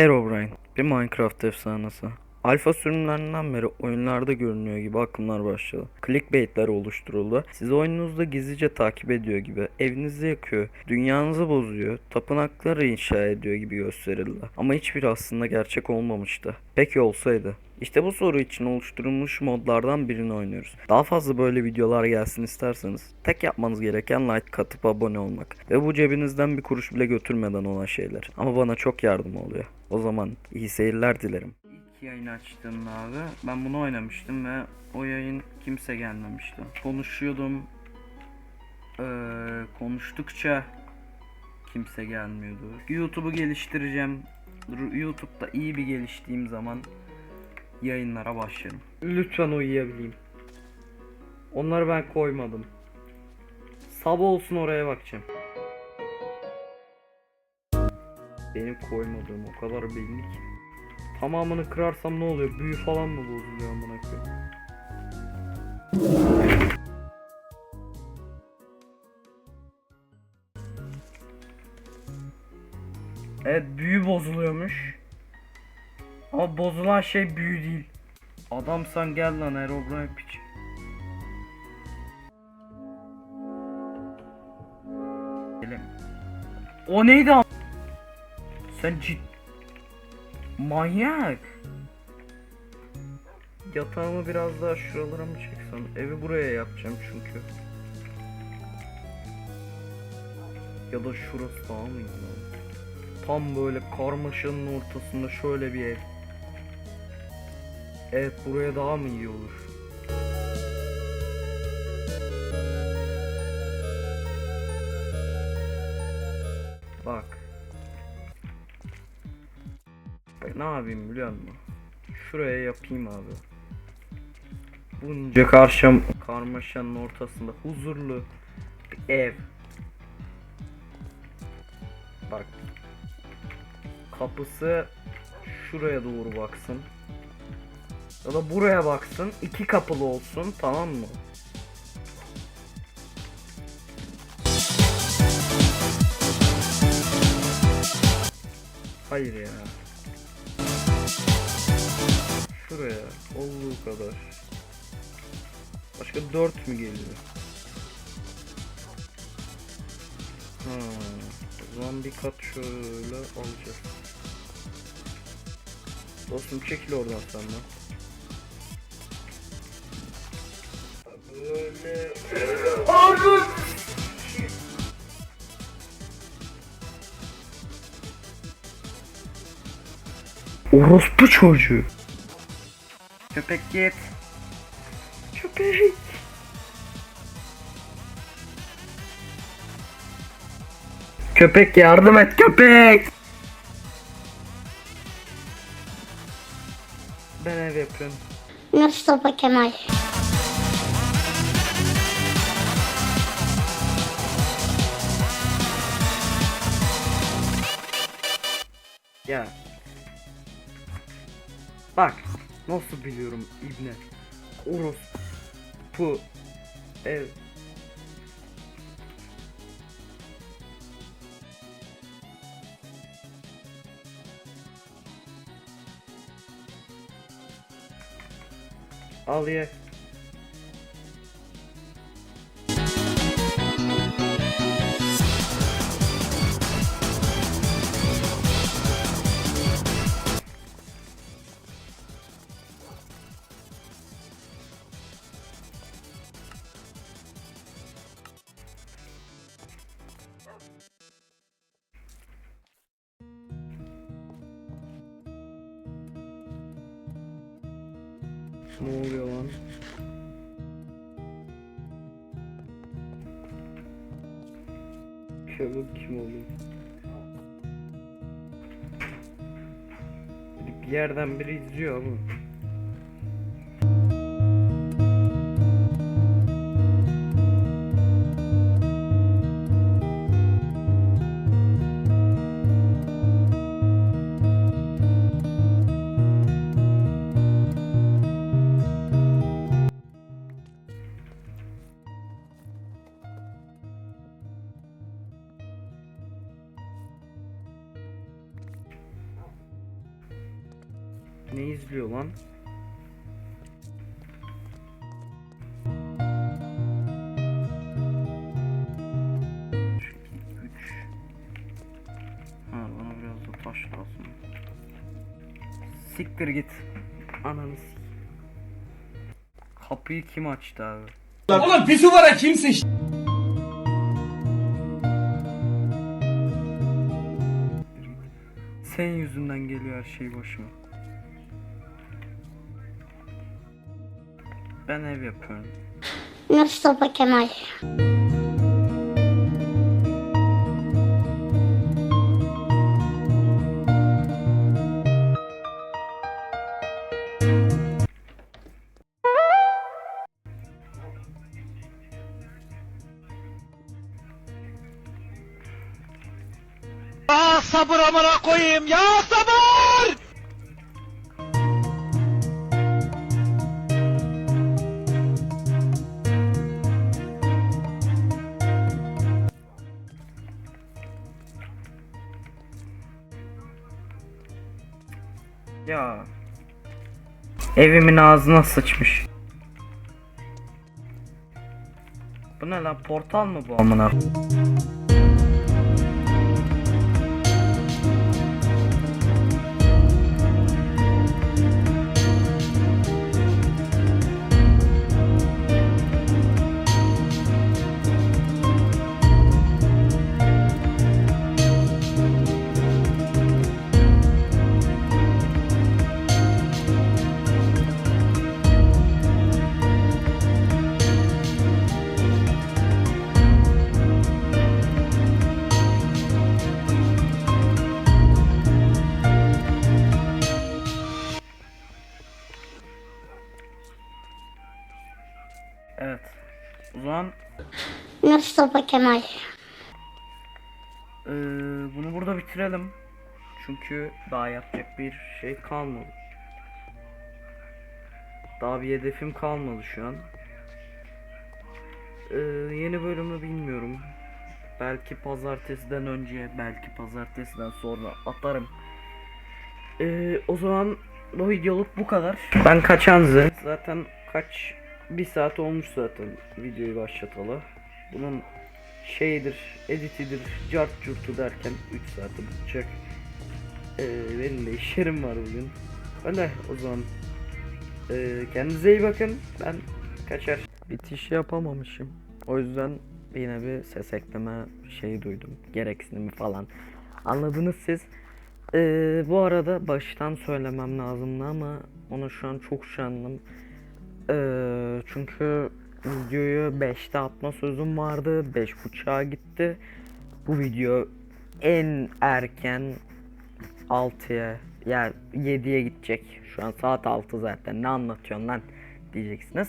Herobrine bir Minecraft efsanesi. Alfa sürümlerinden beri oyunlarda görünüyor gibi akımlar başladı. Clickbaitler oluşturuldu. Sizi oyununuzda gizlice takip ediyor gibi, evinizi yakıyor, dünyanızı bozuyor, tapınakları inşa ediyor gibi gösterildi. Ama hiçbir aslında gerçek olmamıştı. Peki olsaydı? İşte bu soru için oluşturulmuş modlardan birini oynuyoruz. Daha fazla böyle videolar gelsin isterseniz tek yapmanız gereken like katıp abone olmak. Ve bu cebinizden bir kuruş bile götürmeden olan şeyler. Ama bana çok yardım oluyor. O zaman iyi seyirler dilerim. İlk yayın açtığımda abi ben bunu oynamıştım ve o yayın kimse gelmemişti. Konuşuyordum. Ee, konuştukça kimse gelmiyordu. YouTube'u geliştireceğim. YouTube'da iyi bir geliştiğim zaman yayınlara başlarım. Lütfen uyuyabileyim. Onları ben koymadım. Sabah olsun oraya bakacağım. Benim koymadığım o kadar belli ki. Tamamını kırarsam ne oluyor? Büyü falan mı bozuluyor amına koyayım? Evet büyü bozuluyormuş. Ama bozulan şey büyü değil. Adamsan gel lan Herobrine piç. O neydi am- Sen cid... Manyak. Yatağımı biraz daha şuralara mı çeksem? Evi buraya yapacağım çünkü. Ya da şurası daha mı iyi? Tam böyle karmaşanın ortasında şöyle bir ev. Evet buraya daha mı iyi olur? Bak. Ne yapayım biliyor musun? Şuraya yapayım abi. Bunca karşım karmaşanın ortasında huzurlu bir ev. Bak. Kapısı şuraya doğru baksın. Ya da buraya baksın. iki kapılı olsun tamam mı? Hayır ya. Şuraya olduğu kadar. Başka dört mü geliyor? Ha, o zaman bir kat şöyle alacağız. Dostum çekil oradan sen de. Böyle... Orospu çocuğu. Köpek git. Köpek. Köpek yardım et köpek. Ben ev yapıyorum. Mustafa Kemal. Ya. Bak. Nasıl biliyorum İbne. Oros. Bu. Ev. Al ye. Ne oluyor lan? Kevin kim oluyor? Bir yerden biri izliyor ama. Ne izliyor lan? Ha bana biraz da taş lazım. Siktir git. Ananı sik. Kapıyı kim açtı abi? Ulan pisuvara kimsin? Senin yüzünden geliyor her şey başıma. Ben ev yapıyorum. Mustafa Kemal. Ya sabır amına koyayım ya sabır! Ya. Evimin ağzına sıçmış. Bu ne lan portal mı bu amına? Mustafa Kemal. eee, bunu burada bitirelim. Çünkü daha yapacak bir şey kalmadı. Daha bir hedefim kalmadı şu an. Eee, yeni bölümü bilmiyorum. Belki pazartesiden önce, belki pazartesiden sonra atarım. Eee, o zaman bu videoluk bu kadar. Ben kaçanzı. Zaten kaç bir saat olmuş zaten videoyu başlatalı. Bunun şeyidir, editidir, cart curtu derken 3 saate bitecek. Ee, benim de işlerim var bugün. Öyle o zaman. Ee, kendinize iyi bakın. Ben kaçar. Bitiş yapamamışım. O yüzden yine bir ses ekleme şeyi duydum. Gereksinimi falan. Anladınız siz. Ee, bu arada baştan söylemem lazımdı ama onu şu an çok üşendim. Ee, çünkü videoyu 5'te atma sözüm vardı. 5.30'a gitti. Bu video en erken 6'ya yani 7'ye gidecek. Şu an saat 6 zaten. Ne anlatıyorsun lan diyeceksiniz.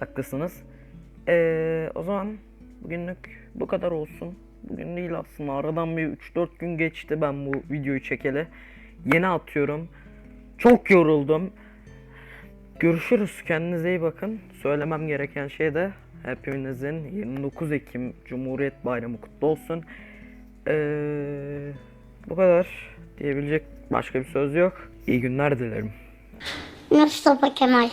Haklısınız. Ee, o zaman bugünlük bu kadar olsun. Bugün değil aslında. Aradan bir 3-4 gün geçti ben bu videoyu çekeli. Yeni atıyorum. Çok yoruldum. Görüşürüz. Kendinize iyi bakın. Söylemem gereken şey de hepinizin 29 Ekim Cumhuriyet Bayramı kutlu olsun. Ee, bu kadar. Diyebilecek başka bir söz yok. İyi günler dilerim. Mustafa Kemal.